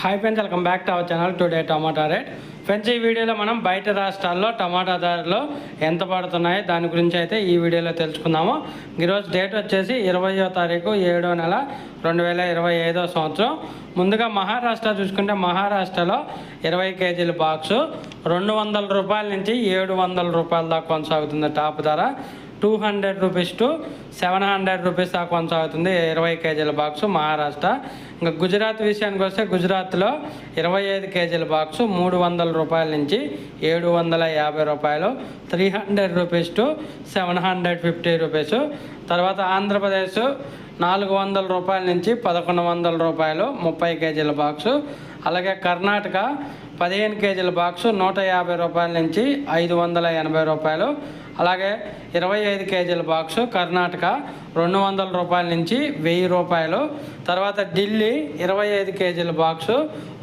Hi friends welcome back to our channel today tomato rate friends ఈ వీడియోలో మనం బయట రాష్ట్రాల్లో టమాటా ధరలు ఎంత పడుతున్నాయి దాని గురించి అయితే ఈ వీడియోలో తెలుసుకుందాము. ఈరోజు డేట్ వచ్చేసి ఇరవయో తారీఖు ఏడో నెల రెండు వేల ఇరవై ఐదో సంవత్సరం. ముందుగా మహారాష్ట్ర చూసుకుంటే మహారాష్ట్రలో ఇరవై కేజీల బాక్సు రెండు వందల రూపాయల నుంచి ఏడు వందల రూపాయల దాకా కొనసాగుతుంది. టాప్ ధర two hundred rupees to seven hundred rupees దాకా కొనసాగుతుంది ఇరవై కేజీల బాక్సు మహారాష్ట్ర. ఇంకా గుజరాత్ విషయానికి వస్తే గుజరాత్లో ఇరవై ఐదు కేజీల బాక్సు మూడు వందల రూపాయల నుంచి ఏడు వందల యాభై రూపాయలు. Three hundred rupees to seven hundred fifty rupees. తర్వాత ఆంధ్రప్రదేశ్ నాలుగు వందల రూపాయల నుంచి పదకొండు వందల రూపాయలు ముప్పై కేజీల బాక్సు. అలాగే కర్ణాటక పదిహేను కేజీల బాక్సు నూట యాభై రూపాయల నుంచి ఐదు వందల ఎనభై రూపాయలు. అలాగే ఇరవై ఐదు కేజీల బాక్సు కర్ణాటక రెండు వందల రూపాయల నుంచి వెయ్యి రూపాయలు. తర్వాత ఢిల్లీ ఇరవై ఐదు కేజీల బాక్సు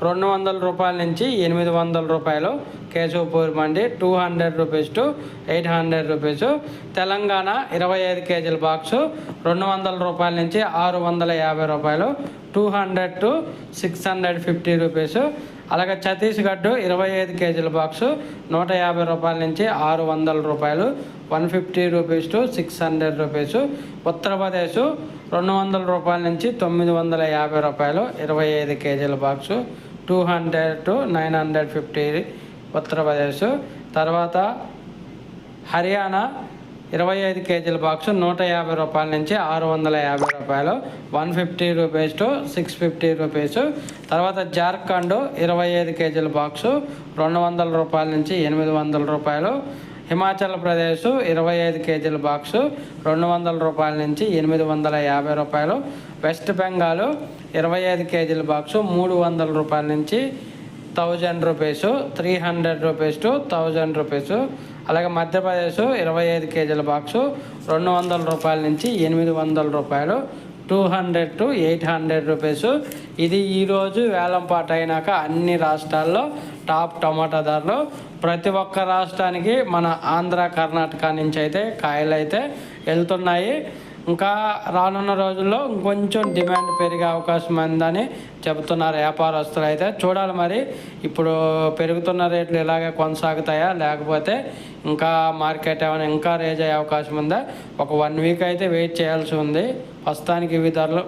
రెండు వందల రూపాయల నుంచి ఎనిమిది వందల రూపాయలు. కేశవపూర్ మండి two hundred rupees to eight hundred rupees Telangana ఇరవై ఐదు కేజీల బాక్సు రెండు వందల రూపాయల నుంచి ఆరు వందల యాభై రూపాయలు. Two hundred to six hundred fifty rupees అలాగే ఛత్తీస్గఢ్ ఇరవై ఐదు కేజీల బాక్సు నూట యాభై రూపాయల నుంచి ఆరు వందల రూపాయలు. One fifty rupees to six hundred rupees Uttar Pradesh రెండు వందల రూపాయల నుంచి తొమ్మిది వందల యాభై రూపాయలు. ఇరవై ఐదు కేజీల box two hundred to nine hundred fifty Uttar Pradesh తర్వాత హర్యానా ఇరవై ఐదు కేజీల బాక్సు నూట యాభై రూపాయల నుంచి ఆరు వందల యాభై రూపాయలు. One fifty rupees to six fifty rupees. తర్వాత జార్ఖండ్ ఇరవై ఐదు కేజీల బాక్సు రెండు వందల రూపాయల నుంచి ఎనిమిది వందల రూపాయలు. హిమాచల్ ప్రదేశ్ ఇరవై ఐదు కేజీల బాక్సు రెండు వందల రూపాయల నుంచి ఎనిమిది వందల యాభై రూపాయలు. వెస్ట్ బెంగాల్ ఇరవై ఐదు కేజీల బాక్సు మూడు వందల రూపాయల నుంచి thousand rupees three hundred rupees to thousand rupees. అలాగే మధ్యప్రదేశ్ ఇరవై ఐదు కేజీల బాక్సు రెండు వందల రూపాయల నుంచి ఎనిమిది వందల రూపాయలు. Two hundred to eight hundred rupees. ఇది ఈరోజు వేలంపాట అయినాక అన్ని రాష్ట్రాల్లో టాప్ టమాటా ధరలు. ప్రతి ఒక్క రాష్ట్రానికి మన ఆంధ్ర కర్ణాటక నుంచి అయితే కాయలు అయితే వెళ్తున్నాయి. ఇంకా రానున్న రోజుల్లో ఇంకొంచెం డిమాండ్ పెరిగే అవకాశం ఉందని చెబుతున్నారు వ్యాపారస్తులు అయితే చూడాలి మరి ఇప్పుడు పెరుగుతున్న రేట్లు ఇలాగే కొనసాగుతాయా? లేకపోతే ఇంకా మార్కెట్ ఏమైనా ఇంకా రేజ్ అయ్యే అవకాశం ఉందా? ఒక వన్ వీక్ అయితే వెయిట్ చేయాల్సి ఉంది. ప్రస్తుతానికి ఇవి ధరలు